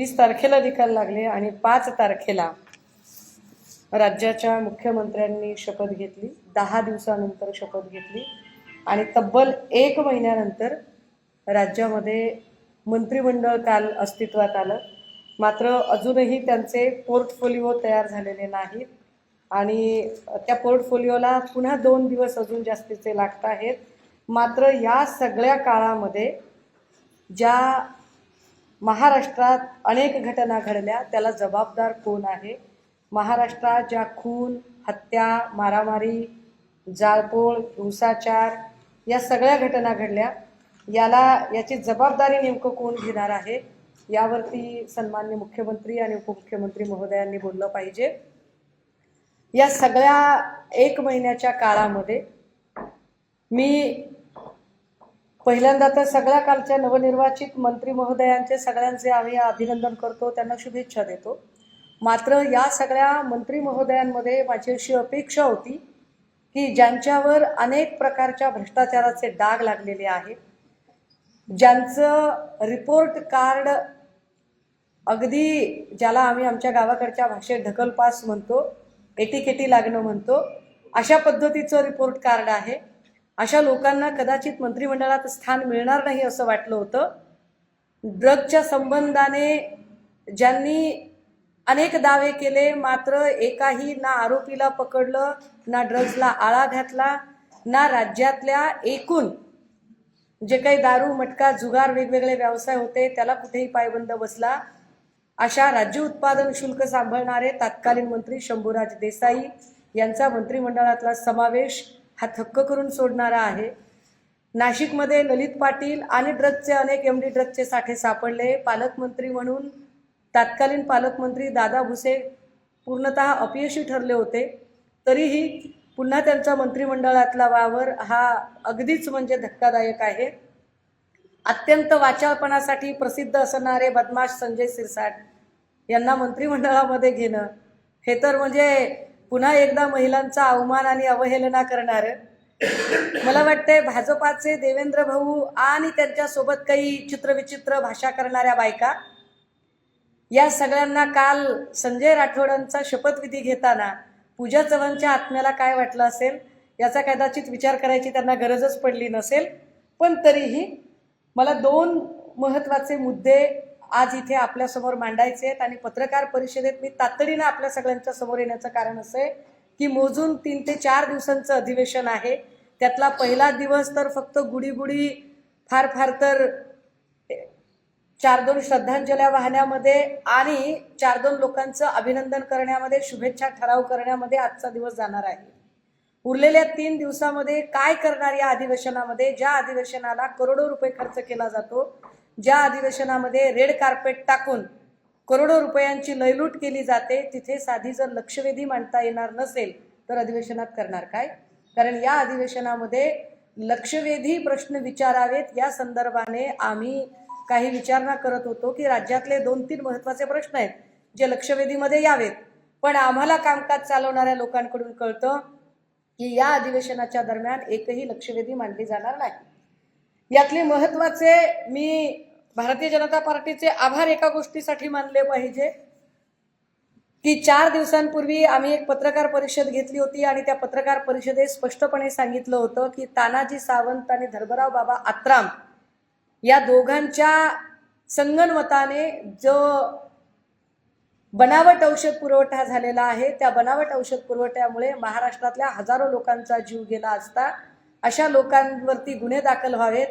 वीस तारखेला निकाल लागले आणि पाच तारखेला राज्याच्या मुख्यमंत्र्यांनी शपथ घेतली. दहा दिवसानंतर शपथ घेतली. आणि तब्बल एक महिन्यानंतर राज्यामध्ये मंत्रिमंडळ काल अस्तित्वात आलं. मात्र अजूनही त्यांचे पोर्टफोलिओ तयार झालेले नाहीत. आणि त्या पोर्टफोलिओला पुन्हा दोन दिवस अजून जास्तीचे लागत आहेत. मात्र या सगळ्या काळामध्ये ज्या महाराष्ट्रात अनेक घटना घडल्या. त्याला जबाबदार कोण आहे? महाराष्ट्रात ज्या खून हत्या मारामारी जाळपोळ हिंसाचार या सगळ्या घटना घडल्या याला याची जबाबदारी नेमकं कोण घेणार आहे? यावरती सन्मान्य मुख्यमंत्री आणि उपमुख्यमंत्री महोदयांनी बोललं पाहिजे. या सगळ्या एक महिन्याच्या काळामध्ये मी पहिल्यांदा तर सगळ्या कालच्या नवनिर्वाचित मंत्री महोदयांचे सगळ्यांचे आम्ही अभिनंदन करतो त्यांना शुभेच्छा देतो. मात्र या सगळ्या मंत्री महोदयांमध्ये माझी अशी अपेक्षा होती की ज्यांच्यावर अनेक प्रकारच्या भ्रष्टाचाराचे डाग लागलेले आहेत ज्यांचं रिपोर्ट कार्ड अगदी ज्याला आम्ही आमच्या गावाकडच्या भाषेत ढकलपास म्हणतो एटीकेटी लागणं म्हणतो अशा पद्धतीचं रिपोर्ट कार्ड आहे. अशा लोकांना कदाचित मंत्रिमंडळात स्थान मिळणार नाही असं वाटलं होतं. ड्रगच्या संबंधाने ज्यांनी अनेक दावे केले मात्र एकाही ना आरोपीला पकडलं ना ड्रग्जला आळा घातला ना राज्यातल्या एकूण जे काही दारू मटका जुगार वेगवेगळे व्यवसाय होते त्याला कुठेही पायबंद बसला. अशा राज्य उत्पादन शुल्क सांभाळणारे तत्कालीन मंत्री शंभूराज देसाई यांचा मंत्रिमंडळातला समावेश हा थक्क करून सोडणारा आहे. नाशिकमध्ये ललित पाटील आणि ड्रग्जचे अनेक एम डी ड्रग्जचे साठे सापडले. पालकमंत्री म्हणून तत्कालीन पालकमंत्री दादा भुसे पूर्णतः अपयशी ठरले होते. तरीही पुन्हा त्यांचा मंत्रिमंडळातला वावर हा अगदीच म्हणजे धक्कादायक आहे. अत्यंत वाचाळपणासाठी प्रसिद्ध असणारे बदमाश संजय सिरसाट यांना मंत्रिमंडळामध्ये घेणं हे तर म्हणजे पुन्हा एकदा महिलांचा अवमान आणि अवहेलना करणारं. मला वाटतंय भाजपाचे देवेंद्र भाऊ आणि त्यांच्यासोबत काही चित्रविचित्र भाषा करणाऱ्या बायका या सगळ्यांना काल संजय राठोडांचा शपथविधी घेताना पूजा चव्हाणच्या आत्म्याला काय वाटलं असेल? याचा कदाचित विचार करायची त्यांना गरजच पडली नसेल. पण तरीही मला दोन महत्त्वाचे मुद्दे आज इथे आपल्यासमोर मांडायचे आहेत आणि पत्रकार परिषदेत मी तातडीनं आपल्या सगळ्यांच्या समोर येण्याचं कारण असं आहे की मोजून तीन ते चार दिवसांचं अधिवेशन आहे. त्यातला पहिला दिवस तर फक्त गुढी गुढी फार फार तर चार दोन श्रद्धांजल्या वाहण्यामध्ये आणि चार दोन लोकांचं अभिनंदन करण्यामध्ये शुभेच्छा ठराव करण्यामध्ये आजचा दिवस जाणार आहे. उरलेल्या तीन दिवसामध्ये काय करणार या अधिवेशनामध्ये? ज्या अधिवेशनाला करोडो रुपये खर्च केला जातो ज्या अधिवेशनामध्ये रेड कार्पेट टाकून करोडो रुपयांची लयलूट केली जाते तिथे साधी जर लक्षवेधी मांडता येणार नसेल तर अधिवेशनात करणार काय? कारण या अधिवेशनामध्ये लक्षवेधी प्रश्न विचारावेत. या संदर्भाने आम्ही काही विचारणा करत होतो की राज्यातले दोन तीन महत्त्वाचे प्रश्न आहेत जे लक्षवेधीमध्ये यावेत. पण आम्हाला कामकाज चालवणाऱ्या लोकांकडून कळतं की या अधिवेशनाच्या दरम्यान एकही लक्षवेधी मांडली जाणार नाही. यातले महत्त्वाचे मी भारतीय जनता पार्टीचे आभार एका गोष्टीसाठी मानले पाहिजे की चार दिवसांपूर्वी आम्ही एक पत्रकार परिषद घेतली होती आणि त्या पत्रकार परिषदेत स्पष्टपणे सांगितलं होतं की तानाजी सावंत आणि धर्मराव बाबा आत्राम या दोघांच्या संगणमताने जो बनावट औषध पुरवठा झालेला आहे त्या बनावट औषध पुरवठ्यामुळे महाराष्ट्रातल्या हजारो लोकांचा जीव गेला असता अशा लोकांवरती गुन्हे दाखल व्हावेत.